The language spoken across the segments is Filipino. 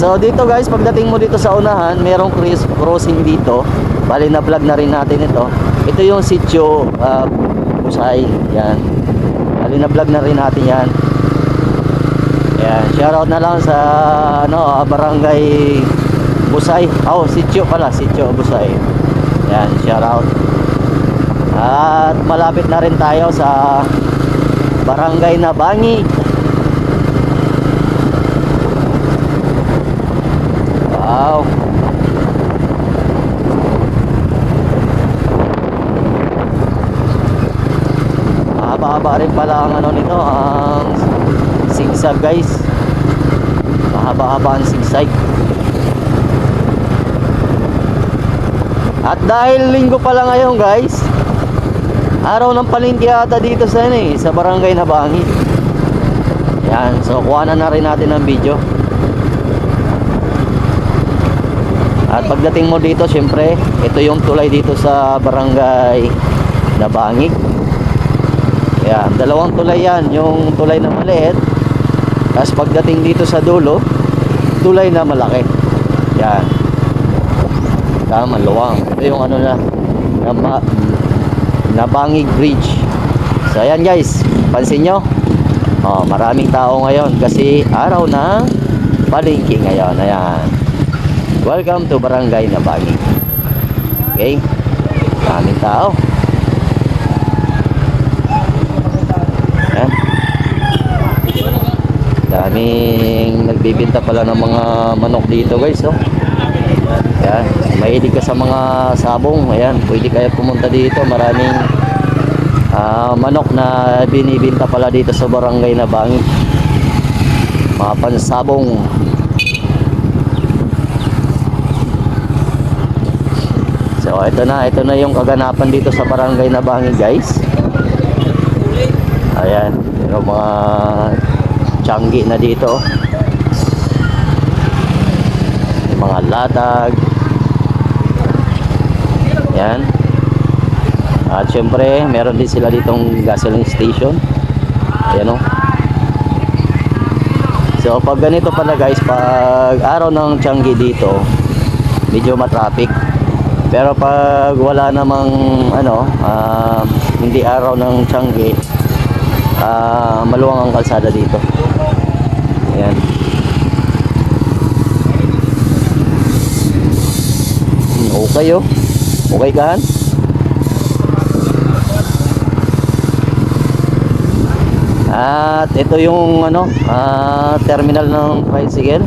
So dito guys, pagdating mo dito sa unahan, merong cross- crossing dito. Bali na vlog na rin natin ito. Ito yung sitio uh, Busay. Yan. Bali na vlog na rin natin yan. Yan. Shoutout na lang sa ano, barangay Busay. Oh, sitio pala, sitio Busay. Yan, shoutout. At malapit na rin tayo sa barangay na Bangi. Wow. Mahaba-haba rin pala ang ano nito, ang sigsag guys. Mahaba-haba ang sigsag. At dahil linggo pala ngayon guys, araw ng palengke ata dito sa ano eh, sa barangay na Bangi. Yan, so kuha na na rin natin ng video. At pagdating mo dito, syempre, ito yung tulay dito sa barangay na Bangig. Yan, dalawang tulay yan. Yung tulay na maliit. Tapos pagdating dito sa dulo, tulay na malaki. Yan. Tama, luwang. Ito yung ano na, na, ma- na Bangig Bridge. So ayan guys, pansin nyo. Oh, maraming tao ngayon kasi araw ng palengke ngayon. Ayan. Welcome to Barangay Nabagi. Okay? Maraming tao. Daming nagbibinta pala ng mga manok dito guys. Oh. Yan. Mahilig ka sa mga sabong. Ayan. Pwede kayo pumunta dito. Maraming ah, manok na binibinta pala dito sa Barangay Nabangi. Mga pansabong. So ito na, ito na yung kaganapan dito sa barangay na Bangi guys. Ayan, yung mga tiyanggi na dito. Mga latag. Ayan. At syempre, meron din sila ditong gasoline station. Ayan o. So pag ganito pala guys, pag araw ng tiyanggi dito, medyo matraffic. Pero pag wala namang ano, ah, hindi araw ng Tiangge, ah, maluwang ang kalsada dito. Ayan. Hmm, Okay oh. Okay ka Han? At ito yung ano, ah, terminal ng tricycle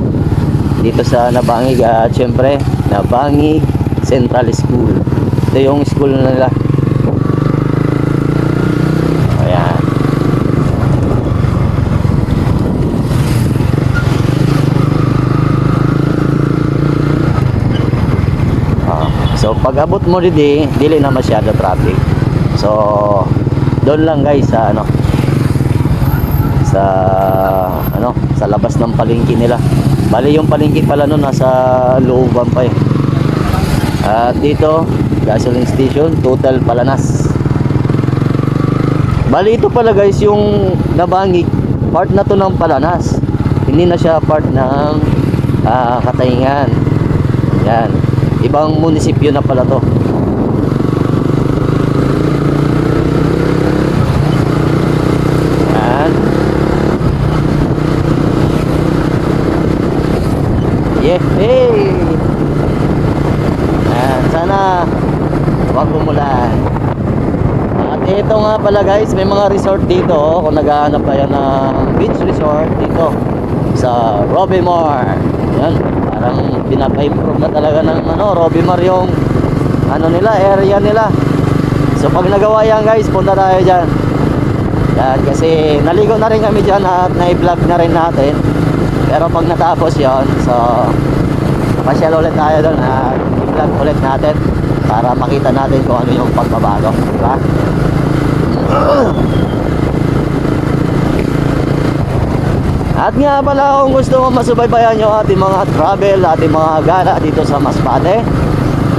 dito sa Nabangig at syempre Nabangig Central School. Ito yung school nila. Ayan. Ah, so pag abot mo didi, dili na masyado traffic. So doon lang guys sa ano sa ano sa labas ng palengke nila. Bali yung palengke pala no nasa looban pa eh. At dito, gasoline station, Total Palanas. Bali ito pala guys yung Nabangig, part na to ng Palanas. Hindi na siya part ng ah, Katayngan. Yan. Ibang munisipyo na pala to. Yan. Yeah, hey! Ayan, sana wag umulan. At ito nga pala guys, may mga resort dito oh, kung naghahanap kayo ng beach resort dito sa Robimar. Yan, parang pinaka-improve na talaga ng ano, Robimar yung ano nila, area nila. So pag nagawa yan guys, punta tayo dyan. Yan, kasi naligo na rin kami dyan at na-vlog na rin natin. Pero pag natapos yon so pasyal ulit tayo doon at i-vlog ulit natin para makita natin kung ano yung pagbabago. Diba? At nga pala kung gusto mo masubaybayan yung ating mga travel, ating mga gala dito sa Masbate,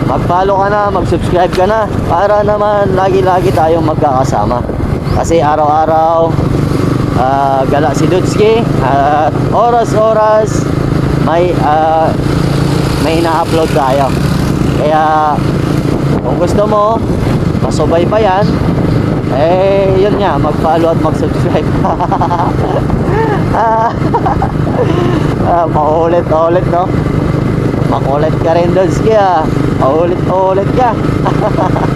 mag-follow ka na, mag-subscribe ka na para naman lagi-lagi tayong magkakasama. Kasi araw-araw ah, gala si Dudski at oras-oras may ah, may ina-upload tayo. Kaya kung gusto mo masubaybayan eh yun nga mag-follow at mag-subscribe. ah, ah, paulit-ulit no. Makulit ka rin doon siya. Paulit-ulit ka.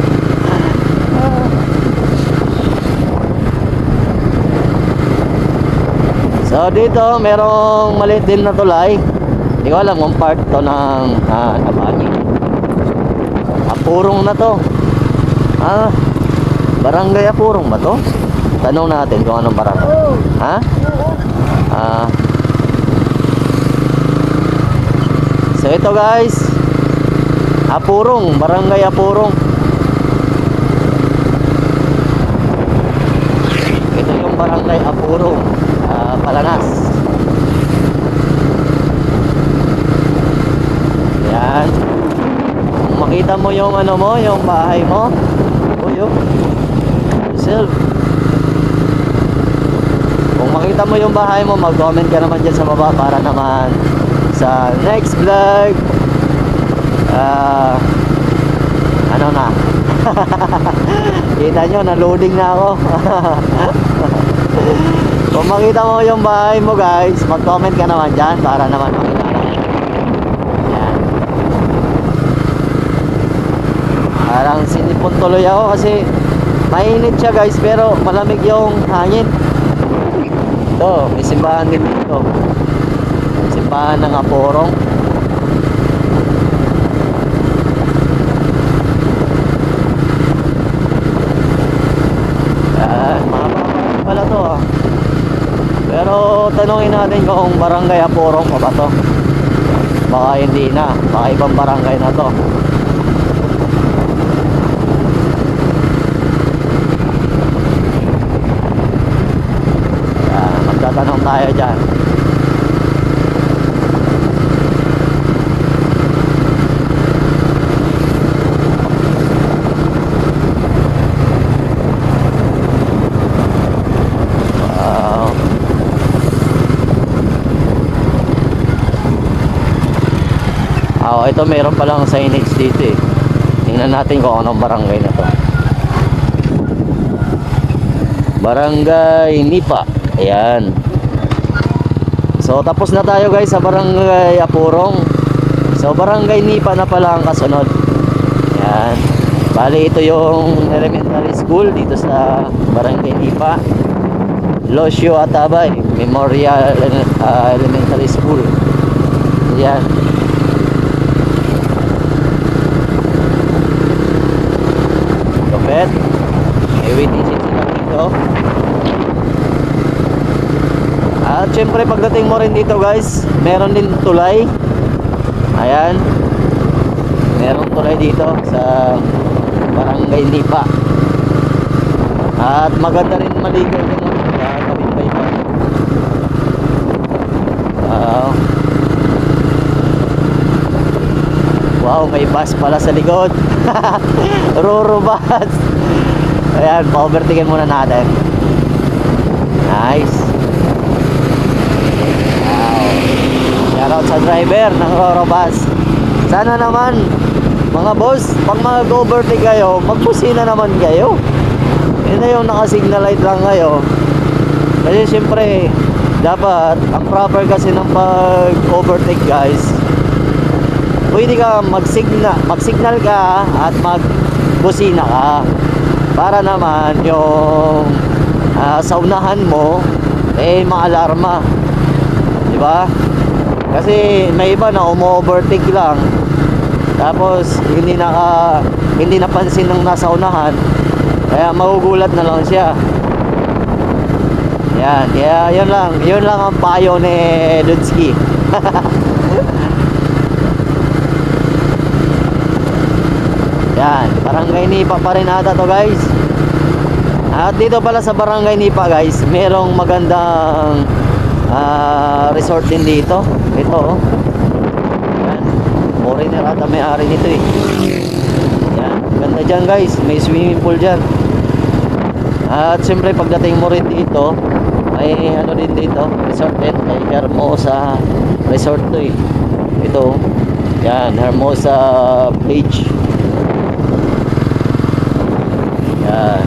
So dito merong maliit din na tulay. Hindi ko alam kung part to ng uh, nabagi. Apurong na to. Ah, barangay Apurong ba to? Tanong natin kung anong barangay. Ha? Ah. So ito guys. Apurong, barangay Apurong. Ito yung barangay Apurong, ah, Palanas. Yan. Kung makita mo yung ano mo, yung bahay mo. Uy, oh. Makita mo yung bahay mo, mag-comment ka naman dyan sa baba para naman sa next vlog. Ah, ano na? Kita nyo, na-loading na ako. Kung makita mo yung bahay mo guys, mag-comment ka naman dyan para naman. Yan. Parang sinipon tuloy ako kasi mainit siya guys pero malamig yung hangin. Ito, may simbahan din dito. Simbahan ng Aporong. Yan, mga pala to ah. Pero tanongin natin kung barangay Aporong pa ba to. Baka hindi na. Baka ibang barangay na to. Yan, magtatanong tayo dyan. Wow. Ah, oh, ito meron palang signage dito eh. Tingnan natin kung anong barangay na to. Barangay Nipa. Ayan. So tapos na tayo guys sa Barangay Apurong. So Barangay Nipa na pala ang kasunod. Ayan. Bali ito yung elementary school dito sa Barangay Nipa. Losio Atabay Memorial uh, Elementary School. Ayan. Lupet. May seat sila dito. At syempre pagdating mo rin dito guys, meron din tulay. Ayan. Meron tulay dito sa Barangay Lipa. At maganda rin maligo din no? Kaya kawin pa iba. Wow. Wow, may bus pala sa likod. Roro bus. Ayan, pa-overtaken muna natin. Nice. Wow. Shoutout sa driver ng Roro bus. Sana naman, mga boss, pag mag-overtake kayo, magpusina naman kayo. Yun na yung naka-signal light lang kayo. Kasi siyempre, dapat, ang proper kasi ng pag-overtake guys, pwede ka mag-signal, mag-signal ka at mag-busina ka. Para naman yung ah, sa unahan mo, eh, maalarma. Di ba? Kasi may iba na umo-overtake lang. Tapos hindi naka hindi napansin ng nasa unahan. Kaya magugulat na lang siya. Yan, kaya yun lang, yun lang ang payo ni Dudsky. Yan, barangay Nipa pa rin ata to guys. At dito pala sa barangay Nipa guys, merong magandang ah, resort din dito. Ito oh. Yan, foreigner ata may-ari nito eh. Yan, ganda dyan guys, may swimming pool dyan. At siyempre pagdating mo rin dito, May ano din dito, resort din. May Hermosa Resort to eh. Ito, yan, Hermosa Beach. Yan.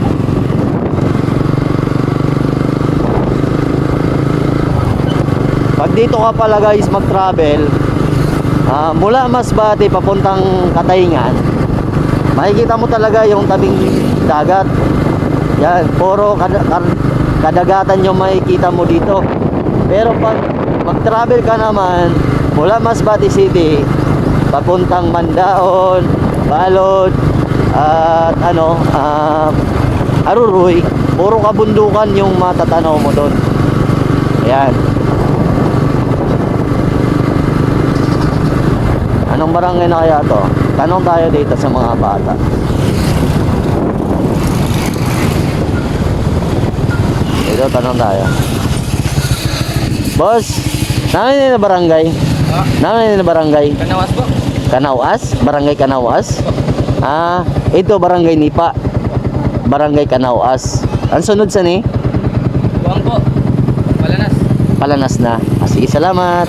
Pag dito ka pala guys mag-travel, ah, mula Masbate papuntang Katayngan, makikita mo talaga yung tabing dagat. Yan, puro kada- kar- kadagatan yung makikita mo dito. Pero pag mag-travel ka naman mula Masbate City papuntang Mandaon, Balod, at ano, ah, Aruruy, puro kabundukan yung matatanaw mo doon. Ayan. Anong barangay na kaya to? Tanong tayo dito sa mga bata. Dito, tanong tayo. Boss, namin na barangay? Namin na barangay? kanawas po. Kanawas? Barangay Kanawas? Ah, ito barangay Nipa. Barangay Kanawas. Ang sunod sa ni? Buwang po. Palanas. Palanas na. Ah, sige, salamat.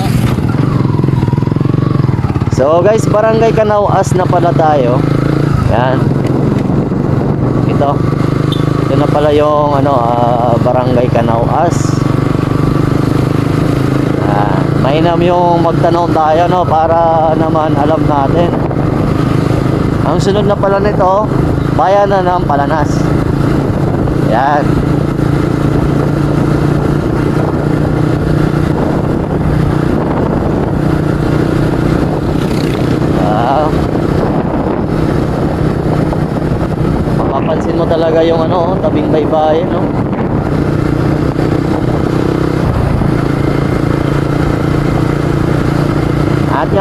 So guys, barangay Kanawas na pala tayo. Yan. Ito. Ito na pala yung ano, ah, barangay Kanawas. Ah, mainam yung magtanong tayo no para naman alam natin. Ang sunod na pala nito, bayan na ng Palanas. Yan. Ah. Mapapansin mo talaga yung ano, tabing baybayin, no?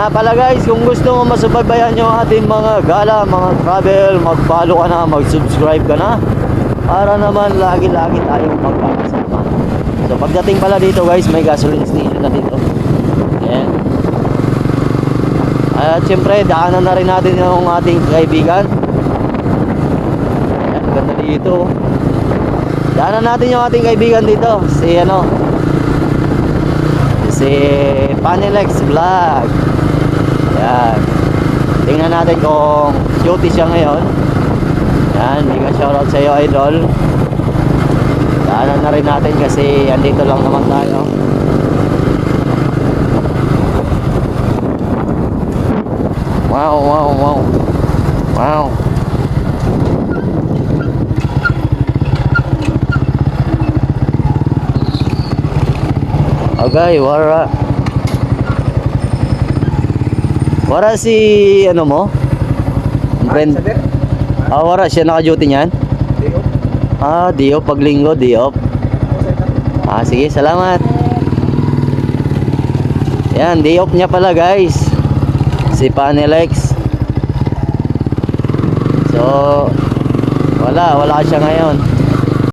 Nga pala guys, kung gusto mo masubaybayan yung ating mga gala, mga travel, mag-follow ka na, mag-subscribe ka na para naman lagi-lagi tayong magkakasama. So pagdating pala dito guys, may gasoline station na dito. Yan. At syempre, daanan na rin natin yung ating kaibigan. Ayan, ganda dito. Daanan natin yung ating kaibigan dito. Si ano, si Panilex Vlog. Yan. Tingnan natin kung duty siya ngayon. Yan, mega shoutout sa iyo idol. Daanan na rin natin kasi andito lang naman tayo. Wow, wow, wow. Wow. Okay, wara. Wara si ano mo? Friend. Ah, wara siya naka-duty niyan? Ah, di off pag linggo, di off. Ah, sige, salamat. Yan, day off niya pala guys. Si Panelex. So, wala, wala siya ngayon.